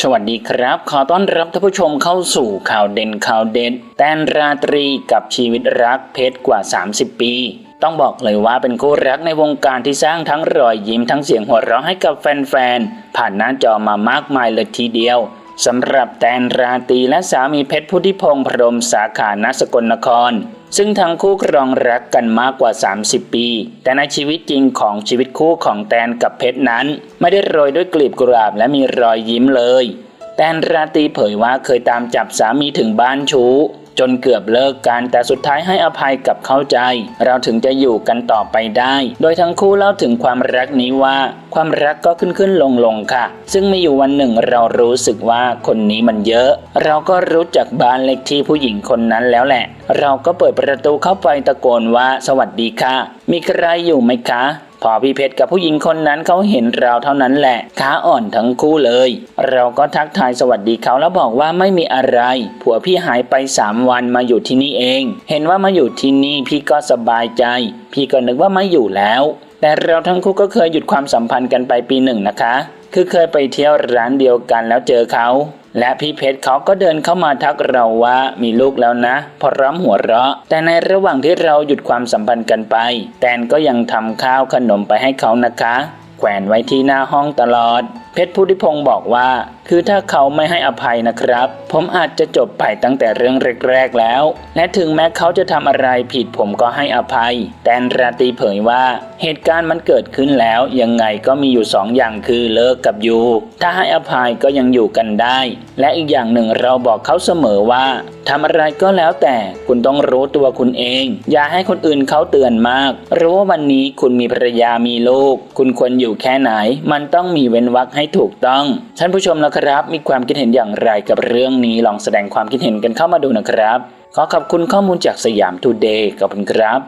สวัสดีครับ ขอต้อนรับท่านผู้ชมเข้าสู่ข่าวเด่นข่าวเด็ดแตนราตรีกับชีวิตรักเพชรกว่า 30 ปี ต้องบอกเลยว่าเป็นคู่รักในวงการที่สร้างทั้งรอยยิ้มทั้งเสียงหัวเราะให้กับแฟนๆ ผ่านหน้าจอมามากมายเลยทีเดียว สำหรับแตนราตีและสามีเพชรพุทธิพงศ์พรมสาขาณสกลนคร ซึ่งทั้งคู่ครองรักกันมากกว่า 30 ปี แต่ในชีวิตจริงของชีวิตคู่ของแตนกับเพชรนั้น ไม่ได้โรยด้วยกลีบกุหลาบและมีรอยยิ้มเลย แตนราตีเผยว่าเคยตามจับสามีถึงบ้านชู้ จนเกือบเลิกกันแต่สุดท้ายให้อภัยกับเข้าใจ เราถึงจะอยู่กันต่อไปได้ โดยทั้งคู่เล่าถึงความรักนี้ว่า ความรักก็ขึ้นขึ้นลงลงค่ะ ซึ่งมีอยู่วันหนึ่งเรารู้สึกว่าคนนี้มันเยอะ เราก็รู้จักบ้านเลขที่ผู้หญิงคนนั้นแล้วแหละ เราก็เปิดประตูเข้าไปตะโกนว่าสวัสดีค่ะ มีใครอยู่ไหมคะ พอพี่เพชรกับผู้หญิงคนนั้นเขาเห็นเราเท่านั้นแหละขาอ่อนทั้งคู่เลย เราก็ทักทายสวัสดีเขาแล้วบอกว่าไม่มีอะไร ผัวพี่หายไปสามวันมาอยู่ที่นี่เอง เห็นว่ามาอยู่ที่นี่พี่ก็สบายใจ พี่ก็นึกว่าไมาอยู่แล้ว แต่เราทั้งคู่ก็เคยหยุดความสัมพันธ์กันไปปีหนึ่งนะคะ คือเคยไปเที่ยวร้านเดียวกันแล้วเจอเขา และพี่เพชรเขาก็เดินเข้ามาทักเราว่ามีลูกแล้วนะพร้อมหัวเราะ แต่ในระหว่างที่เราหยุดความสัมพันธ์กันไป แตนก็ยังทำข้าวขนมไปให้เขานะคะ แขวนไว้ที่หน้าห้องตลอด เพชรพุทธิพงศ์บอกว่า คือถ้าเขาไม่ให้อภัยนะครับ ผมอาจจะจบไปตั้งแต่เรื่องแรกๆแล้ว และถึงแม้เขาจะทำอะไรผิดผมก็ให้อภัย แตนราตรีเผยว่า เหตุการณ์มันเกิดขึ้นแล้วยังไงก็มีอยู่สองอย่างคือเลิกกับยูถ้าให้อภัยก็ยังอยู่กันได้ และอีกอย่างหนึ่งเราบอกเขาเสมอว่าทำอะไรก็แล้วแต่คุณต้องรู้ตัวคุณเอง อย่าให้คนอื่นเขาเตือนมากรู้ว่าวันนี้คุณมีภรรยามีลูก คุณควรอยู่แค่ไหน มันต้องมีเว้นวรรคให้ถูกต้อง ท่านผู้ชมนะครับ มีความคิดเห็นอย่างไรกับเรื่องนี้ลองแสดงความคิดเห็นกันเข้ามาดูนะครับ ขอขอบคุณข้อมูลจากสยามทูเดย์ขอบคุณครับ